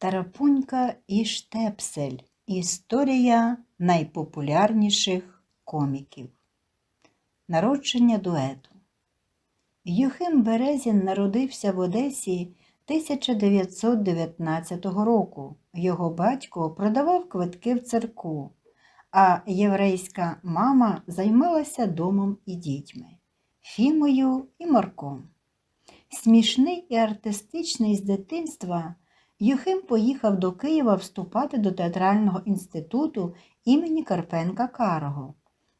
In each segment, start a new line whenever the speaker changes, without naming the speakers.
Тарапунька і Штепсель. Історія найпопулярніших коміків. Народження дуету. Юхим Березін народився в Одесі 1919 року. Його батько продавав квитки в церкву, а єврейська мама займалася домом і дітьми, Фімою і Марком. Смішний і артистичний з дитинства. Юхим поїхав до Києва вступати до театрального інституту імені Карпенка Карого.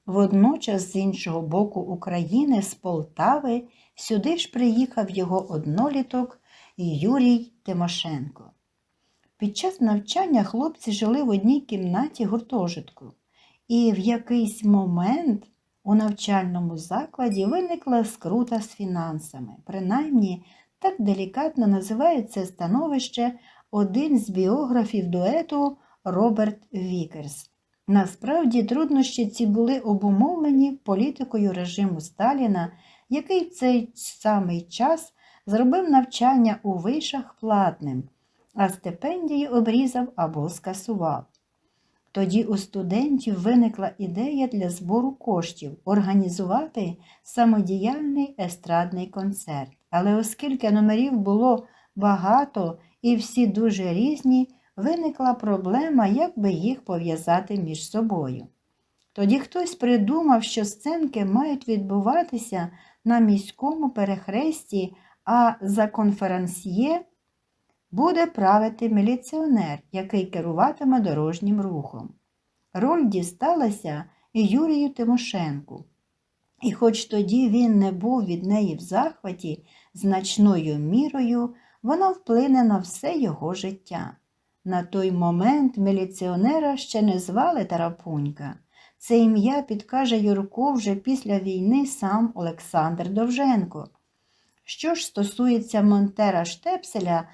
Водночас, з іншого боку України, з Полтави, сюди ж приїхав його одноліток Юрій Тимошенко. Під час навчання хлопці жили в одній кімнаті гуртожитку, і в якийсь момент у навчальному закладі виникла скрута з фінансами. Принаймні, так делікатно називає це становище один з біографів дуету Роберт Вікерс. Насправді труднощі ці були обумовлені політикою режиму Сталіна, який в цей самий час зробив навчання у вишах платним, а стипендії обрізав або скасував. Тоді у студентів виникла ідея для збору коштів організувати самодіяльний естрадний концерт. Але оскільки номерів було багато і всі дуже різні, виникла проблема, як би їх пов'язати між собою. Тоді хтось придумав, що сценки мають відбуватися на міському перехресті, а за конферансьє буде правити міліціонер, який керуватиме дорожнім рухом. Роль дісталася Юрію Тимошенку. І хоч тоді він не був від неї в захваті, значною мірою вона вплине на все його життя. На той момент міліціонера ще не звали Тарапунька. Це ім'я підкаже Юрку вже після війни сам Олександр Довженко. Що ж стосується Монтера Штепселя,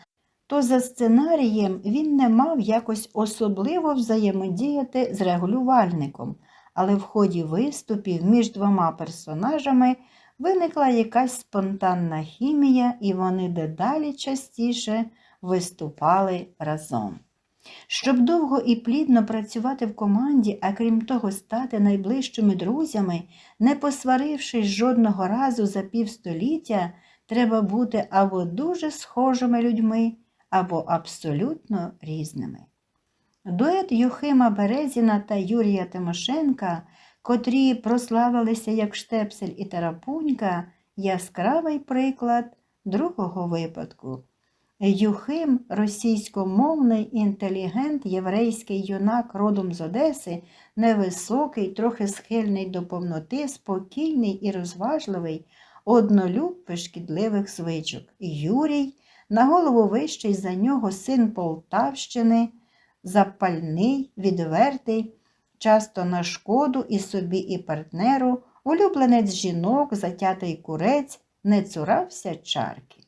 то за сценарієм він не мав якось особливо взаємодіяти з регулювальником, але в ході виступів між двома персонажами виникла якась спонтанна хімія, і вони дедалі частіше виступали разом. Щоб довго і плідно працювати в команді, а крім того, стати найближчими друзями, не посварившись жодного разу за півстоліття, треба бути або дуже схожими людьми, або абсолютно різними. Дует Юхима Березіна та Юрія Тимошенка, котрі прославилися як Штепсель і Тарапунька, яскравий приклад другого випадку. Юхим, російськомовний інтелігент, єврейський юнак родом з Одеси, невисокий, трохи схильний до повноти, спокійний і розважливий, однолюб шкідливих звичок. Юрій, на голову вищий за нього син Полтавщини, запальний, відвертий, часто на шкоду і собі, і партнеру, улюбленець жінок, затятий курець, не цурався чарки.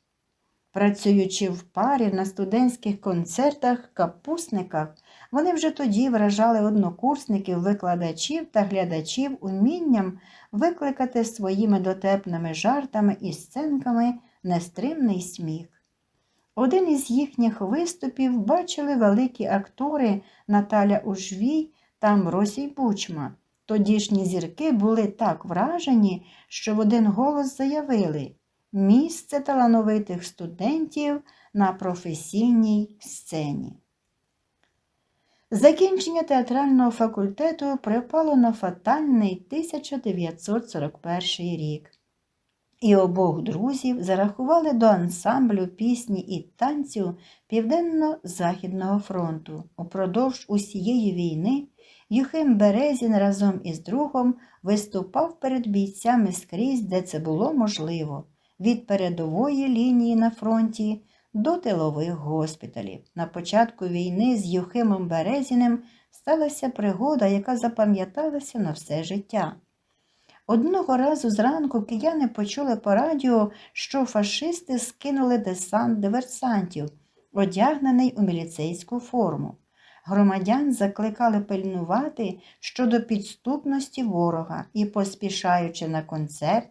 Працюючи в парі на студентських концертах, капусниках, вони вже тоді вражали однокурсників, викладачів та глядачів умінням викликати своїми дотепними жартами і сценками нестримний сміх. Один із їхніх виступів бачили великі актори Наталя Ужвій та Мросій Бучма. Тодішні зірки були так вражені, що в один голос заявили місце талановитих студентів на професійній сцені. Закінчення театрального факультету припало на фатальний 1941 рік, і обох друзів зарахували до ансамблю пісні і танцю Південно-Західного фронту. Упродовж усієї війни Юхим Березін разом із другом виступав перед бійцями скрізь, де це було можливо від передової лінії на фронті до тилових госпіталів. На початку війни з Юхимом Березіним сталася пригода, яка запам'яталася на все життя. Одного разу зранку кияни почули по радіо, що фашисти скинули десант диверсантів, одягнений у міліцейську форму. Громадян закликали пильнувати щодо підступності ворога і, поспішаючи на концерт,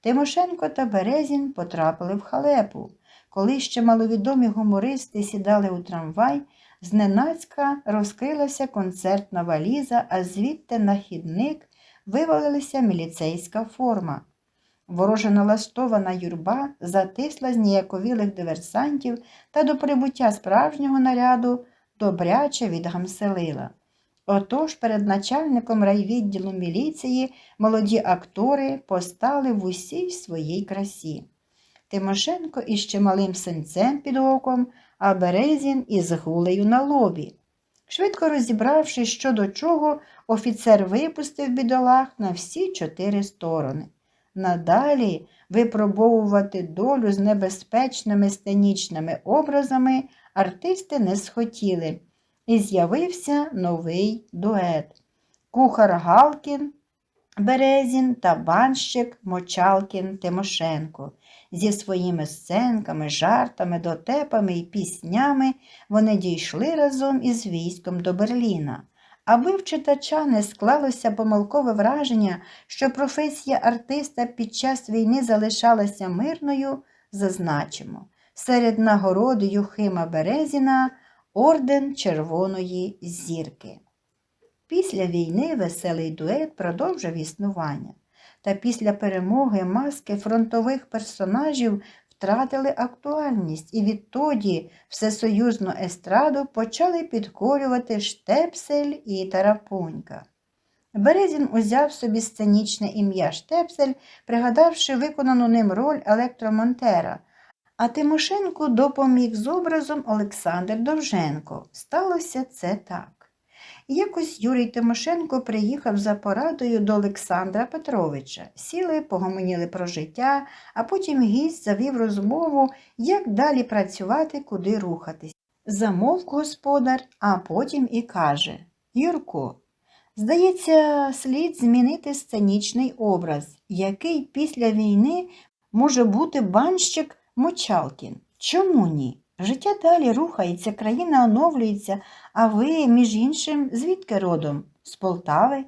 Тимошенко та Березін потрапили в халепу. коли ще маловідомі гумористи сідали у трамвай, зненацька розкрилася концертна валіза, а звідти на хідник вивалилася міліцейська форма. Вороже налаштована юрба затисла зніяковілих диверсантів та до прибуття справжнього наряду добряче відгамселила. Отож перед начальником райвідділу міліції молоді актори постали в усій своїй красі. Тимошенко із чималим синцем під оком, а Березін із гулею на лобі. Швидко розібравшись, що до чого, офіцер випустив бідолах на всі чотири сторони. Надалі випробовувати долю з небезпечними сценічними образами артисти не схотіли, і з'явився новий дует. Кухар Галкін, Березін та банщик Мочалкін Тимошенко. Зі своїми сценками, жартами, дотепами і піснями вони дійшли разом із військом до Берліна. Аби в читача не склалося помилкове враження, що професія артиста під час війни залишалася мирною, зазначимо. Серед нагород Юхима Березіна орден Червоної зірки. Після війни веселий дует продовжив існування. Та після перемоги маски фронтових персонажів втратили актуальність і відтоді всесоюзну естраду почали підкорювати Штепсель і Тарапунька. Березін узяв собі сценічне ім'я Штепсель, пригадавши виконану ним роль електромонтера, а Тимошенку допоміг з образом Олександр Довженко. Сталося це так. Якось Юрій Тимошенко приїхав за порадою до Олександра Петровича. Сіли, погомоніли про життя, а потім гість завів розмову, як далі працювати, куди рухатись. Замовк господар, а потім і каже Юрко, здається, слід змінити сценічний образ, який після війни може бути банщик Мочалкін. Чому ні? Життя далі рухається, країна оновлюється, а ви, між іншим, звідки родом? З Полтави?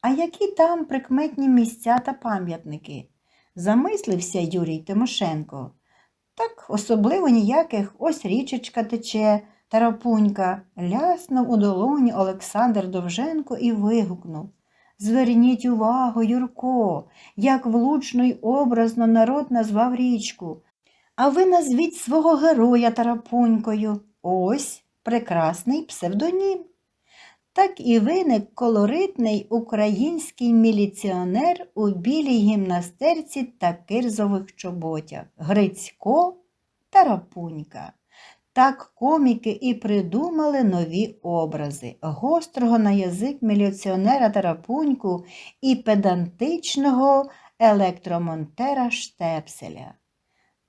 А які там прикметні місця та пам'ятники? Замислився Юрій Тимошенко. Так особливо ніяких ось річечка тече, тарапунька, ляснув у долоні Олександр Довженко і вигукнув. Зверніть увагу, Юрко, як влучно й образно народ назвав річку. А ви назвіть свого героя Тарапунькою. Ось прекрасний псевдонім. Так і виник колоритний український міліціонер у білій гімнастерці та кирзових чоботях Грицько Тарапунька. Так коміки і придумали нові образи гострого на язик міліціонера Тарапуньку і педантичного електромонтера Штепселя.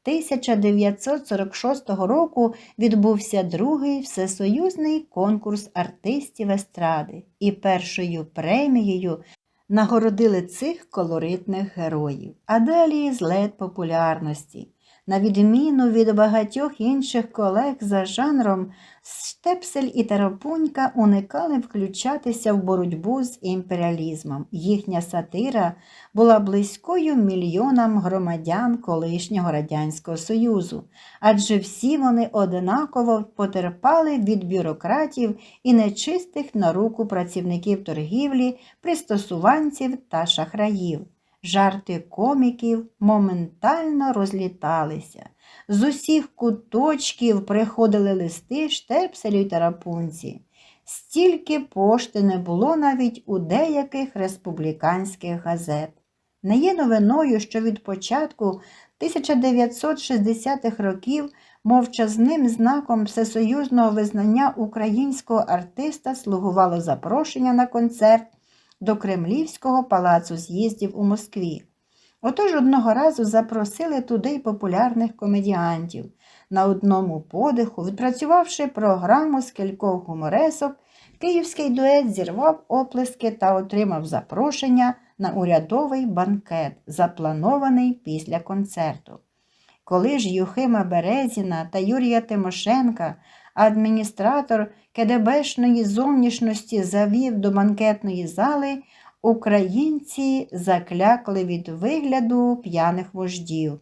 1946 року відбувся другий всесоюзний конкурс артистів естради, і першою премією нагородили цих колоритних героїв, а далі злет популярності. На відміну від багатьох інших колег за жанром, Штепсель і Тарапунька уникали включатися в боротьбу з імперіалізмом. Їхня сатира була близькою мільйонам громадян колишнього Радянського Союзу, адже всі вони однаково потерпали від бюрократів і нечистих на руку працівників торгівлі, пристосуванців та шахраїв. Жарти коміків моментально розліталися. З усіх куточків приходили листи штепселю й тарапунці. Стільки пошти не було навіть у деяких республіканських газет. Не є новиною, що від початку 1960-х років мовчазним знаком всесоюзного визнання українського артиста слугувало запрошення на концерт до Кремлівського палацу з'їздів у Москві. Отож одного разу запросили туди й популярних комедіантів. На одному подиху, відпрацювавши програму з кількох гуморесок, київський дует зірвав оплески та отримав запрошення на урядовий банкет, запланований після концерту. Коли ж Юхима Березіна та Юрія Тимошенка адміністратор КДБшної зовнішності завів до банкетної зали, українці заклякли від вигляду п'яних вождів.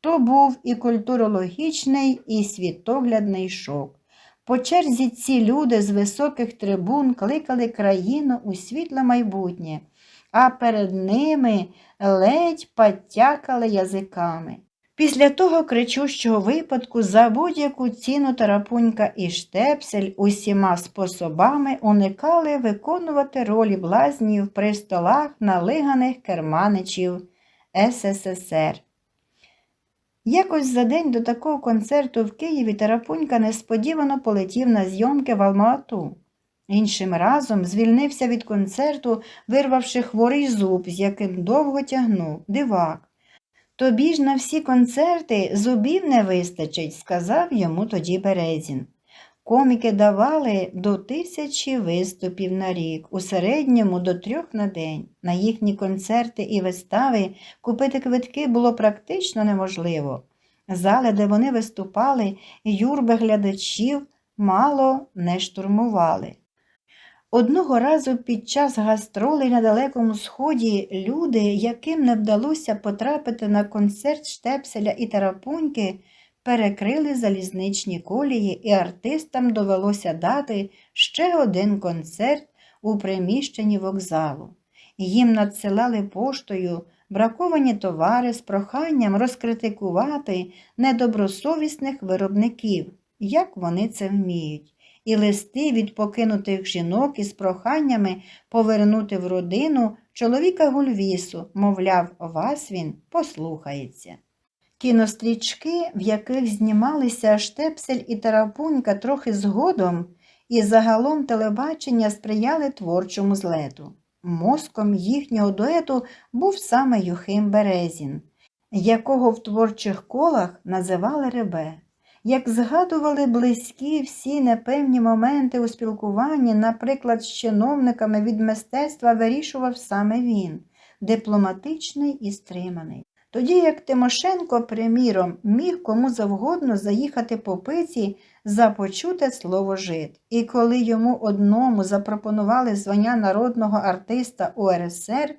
То був і культурологічний, і світоглядний шок. По черзі ці люди з високих трибун кликали країну у світле майбутнє, а перед ними ледь потякали язиками. Після того кричущого випадку за будь-яку ціну Тарапунька і Штепсель усіма способами уникали виконувати ролі блазнів при столах налиганих керманичів СССР. Якось за день до такого концерту в Києві Тарапунька несподівано полетів на зйомки в Алма-Ату. Іншим разом звільнився від концерту, вирвавши хворий зуб, з яким довго тягнув, дивак. Тобі ж на всі концерти зубів не вистачить, сказав йому тоді Березін. Коміки давали до тисячі виступів на рік, у середньому до трьох на день. На їхні концерти і вистави купити квитки було практично неможливо. Зали, де вони виступали, юрби глядачів мало не штурмували. Одного разу під час гастролей на Далекому Сході люди, яким не вдалося потрапити на концерт Штепселя і Тарапуньки, перекрили залізничні колії, і артистам довелося дати ще один концерт у приміщенні вокзалу. Їм надсилали поштою браковані товари з проханням розкритикувати недобросовісних виробників, як вони це вміють і листи від покинутих жінок із проханнями повернути в родину чоловіка Гульвісу, мовляв, вас він послухається. Кінострічки, в яких знімалися Штепсель і Тарапунька трохи згодом, і загалом телебачення сприяли творчому злету. Мозком їхнього дуету був саме Юхим Березін, якого в творчих колах називали Ребе. Як згадували близькі всі непевні моменти у спілкуванні, наприклад, з чиновниками від мистецтва вирішував саме він, дипломатичний і стриманий. Тоді як Тимошенко, приміром, міг кому завгодно заїхати по пиці за почуте слово жит. І коли йому одному запропонували звання народного артиста УРСР,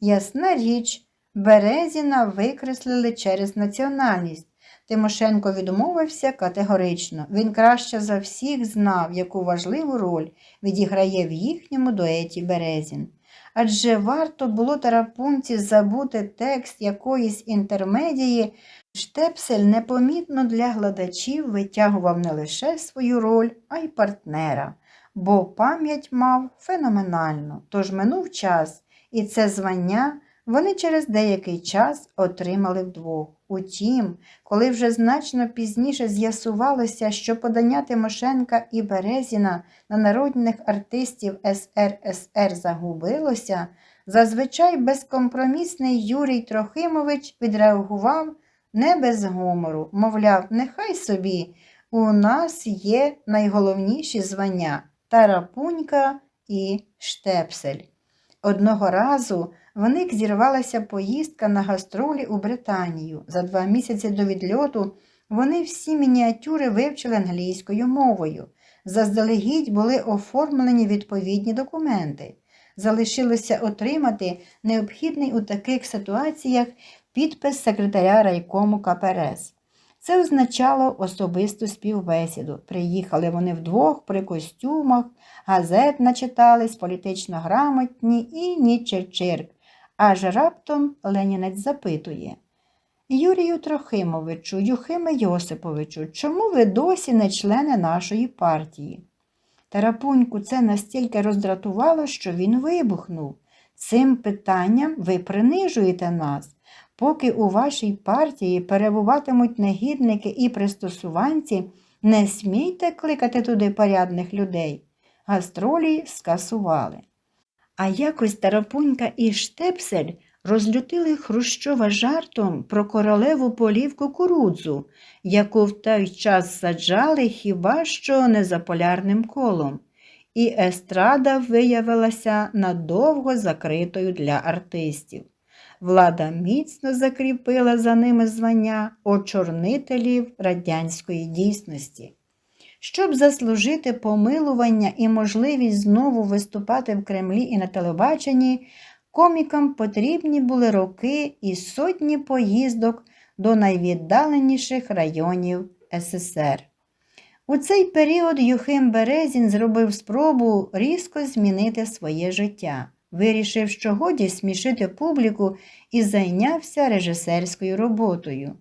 ясна річ, Березіна викреслили через національність. Тимошенко відмовився категорично. Він краще за всіх знав, яку важливу роль відіграє в їхньому дуеті Березін. Адже варто було тарапунці забути текст якоїсь інтермедії, Штепсель непомітно для глядачів витягував не лише свою роль, а й партнера, бо пам'ять мав феноменальну, тож минув час, і це звання вони через деякий час отримали вдвох. Утім, коли вже значно пізніше з'ясувалося, що подання Тимошенка і Березіна на народних артистів СРСР загубилося, зазвичай безкомпромісний Юрій Трохимович відреагував не без гумору, мовляв, нехай собі у нас є найголовніші звання Тарапунька і Штепсель. Одного разу в них зірвалася поїздка на гастролі у Британію. За два місяці до відльоту вони всі мініатюри вивчили англійською мовою. Заздалегідь були оформлені відповідні документи. Залишилося отримати необхідний у таких ситуаціях підпис секретаря райкому КПРС. Це означало особисту співбесіду. Приїхали вони вдвох при костюмах, газет начитались, політично грамотні і ні черчирк. Аж раптом Ленінець запитує Юрію Трохимовичу, Юхиме Йосиповичу, чому ви досі не члени нашої партії? Тарапуньку це настільки роздратувало, що він вибухнув. Цим питанням ви принижуєте нас. Поки у вашій партії перебуватимуть негідники і пристосуванці, не смійте кликати туди порядних людей. Гастролі скасували. А якось Тарапунька і Штепсель розлютили Хрущова жартом про королеву полів кукурудзу, яку в той час саджали хіба що не за полярним колом, і естрада виявилася надовго закритою для артистів. Влада міцно закріпила за ними звання очорнителів радянської дійсності. Щоб заслужити помилування і можливість знову виступати в Кремлі і на телебаченні, комікам потрібні були роки і сотні поїздок до найвіддаленіших районів СССР. У цей період Юхим Березін зробив спробу різко змінити своє життя, вирішив, що годі смішити публіку і зайнявся режисерською роботою.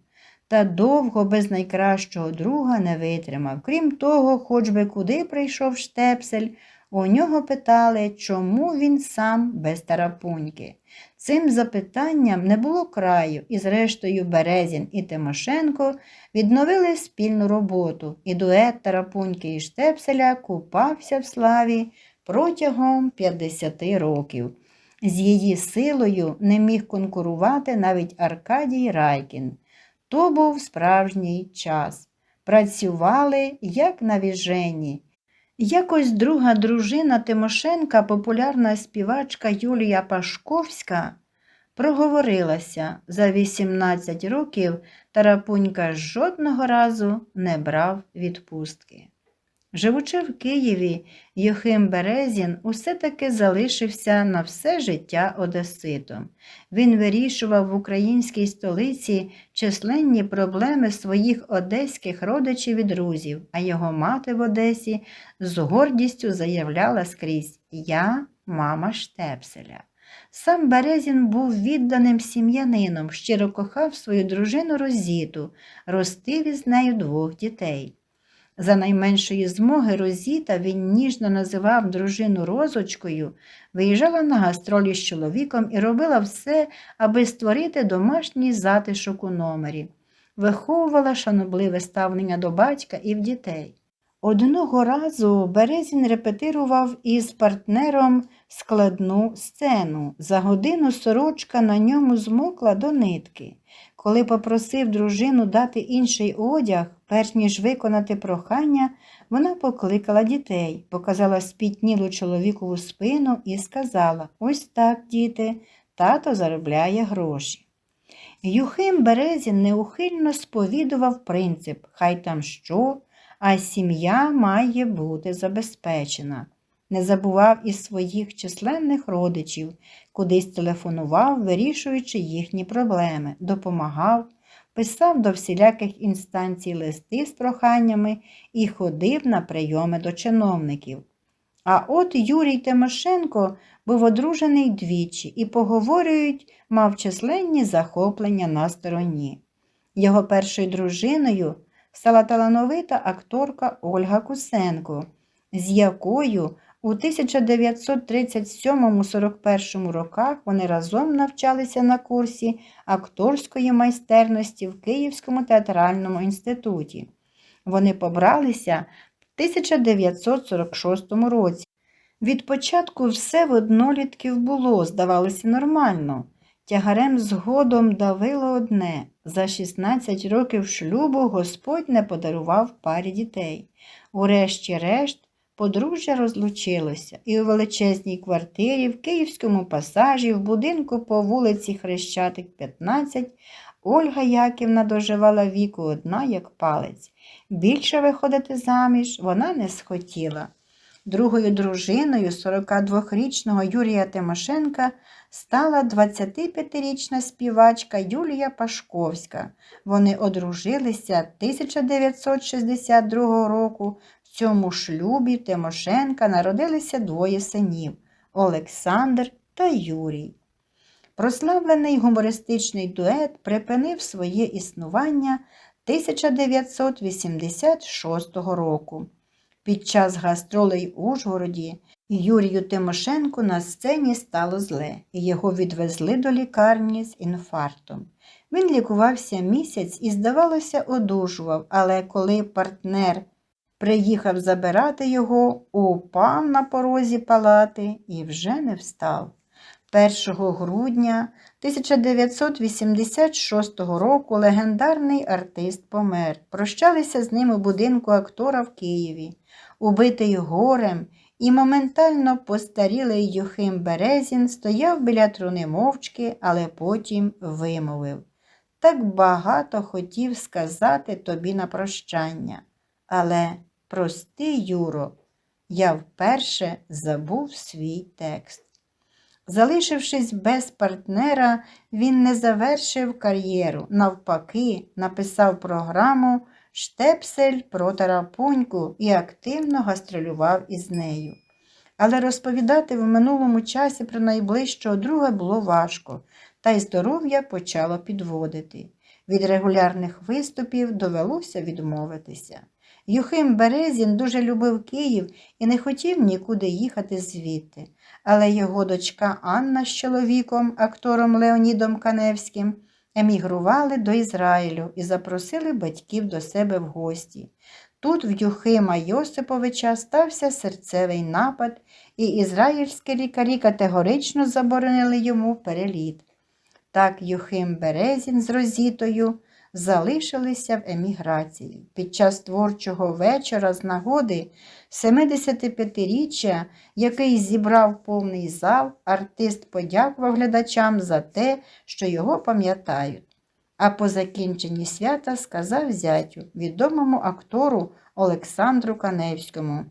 Та довго без найкращого друга не витримав. Крім того, хоч би куди прийшов штепсель, у нього питали, чому він сам без тарапуньки. Цим запитанням не було краю, і, зрештою, Березін і Тимошенко відновили спільну роботу, і дует Тарапуньки і Штепселя купався в славі протягом 50 років. З її силою не міг конкурувати навіть Аркадій Райкін. То був справжній час. Працювали, як на віжені. Якось друга дружина Тимошенка, популярна співачка Юлія Пашковська, проговорилася за 18 років Тарапунька жодного разу не брав відпустки. Живучи в Києві, Йохим Березін усе таки залишився на все життя одеситом. Він вирішував в українській столиці численні проблеми своїх одеських родичів і друзів, а його мати в Одесі з гордістю заявляла скрізь Я мама Штепселя. Сам Березін був відданим сім'янином, щиро кохав свою дружину Розіту, ростив із нею двох дітей. За найменшої змоги Розіта він ніжно називав дружину розочкою, виїжджала на гастролі з чоловіком і робила все, аби створити домашній затишок у номері, виховувала шанобливе ставлення до батька і в дітей. Одного разу Березін репетирував із партнером складну сцену. За годину сорочка на ньому змокла до нитки. Коли попросив дружину дати інший одяг, перш ніж виконати прохання, вона покликала дітей, показала спітнілу чоловікову спину і сказала Ось так, діти, тато заробляє гроші. Юхим Березін неухильно сповідував принцип хай там що, а сім'я має бути забезпечена. Не забував і своїх численних родичів, кудись телефонував, вирішуючи їхні проблеми, допомагав, писав до всіляких інстанцій листи з проханнями і ходив на прийоми до чиновників. А от Юрій Тимошенко був одружений двічі і, поговорюють, мав численні захоплення на стороні. Його першою дружиною стала талановита акторка Ольга Кусенко, з якою у 1937-41 роках вони разом навчалися на курсі акторської майстерності в Київському театральному інституті. Вони побралися в 1946 році. Від початку все в однолітків було, здавалося, нормально. Тягарем згодом давило одне за 16 років шлюбу Господь не подарував парі дітей. Урешті-решт, подружжя розлучилося, і у величезній квартирі в Київському пасажі, в будинку по вулиці Хрещатик, 15, Ольга Яківна доживала віку одна, як палець. Більше виходити заміж вона не схотіла. Другою дружиною 42-річного Юрія Тимошенка стала 25-річна співачка Юлія Пашковська. Вони одружилися 1962 року. В цьому шлюбі Тимошенка народилися двоє синів Олександр та Юрій. Прославлений гумористичний дует припинив своє існування 1986 року. Під час гастролей у Ужгороді Юрію Тимошенку на сцені стало зле, і його відвезли до лікарні з інфарктом. Він лікувався місяць і, здавалося, одужував, але коли партнер приїхав забирати його, упав на порозі палати і вже не встав. 1 грудня 1986 року легендарний артист помер. Прощалися з ним у будинку актора в Києві, убитий горем і моментально постарілий Юхим Березін стояв біля труни мовчки, але потім вимовив. Так багато хотів сказати тобі на прощання. Але, прости, Юро, я вперше забув свій текст. Залишившись без партнера, він не завершив кар'єру. Навпаки, написав програму Штепсель про Тарапуньку і активно гастролював із нею. Але розповідати в минулому часі про найближчого друга було важко, та й здоров'я почало підводити. Від регулярних виступів довелося відмовитися. Юхим Березін дуже любив Київ і не хотів нікуди їхати звідти, але його дочка Анна з чоловіком, актором Леонідом Каневським, емігрували до Ізраїлю і запросили батьків до себе в гості. Тут в Юхима Йосиповича стався серцевий напад, і ізраїльські лікарі категорично заборонили йому переліт. Так Юхим Березін з Розітою залишилися в еміграції. Під час творчого вечора з нагоди 75-річчя, який зібрав повний зал, артист подякував глядачам за те, що його пам'ятають. А по закінченні свята сказав зятю, відомому актору Олександру Каневському.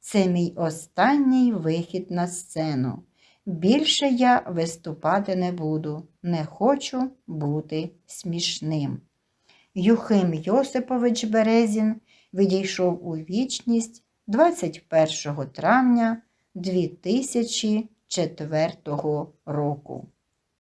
Це мій останній вихід на сцену. Більше я виступати не буду, не хочу бути смішним. Юхим Йосипович Березін відійшов у вічність 21 травня 2004 року.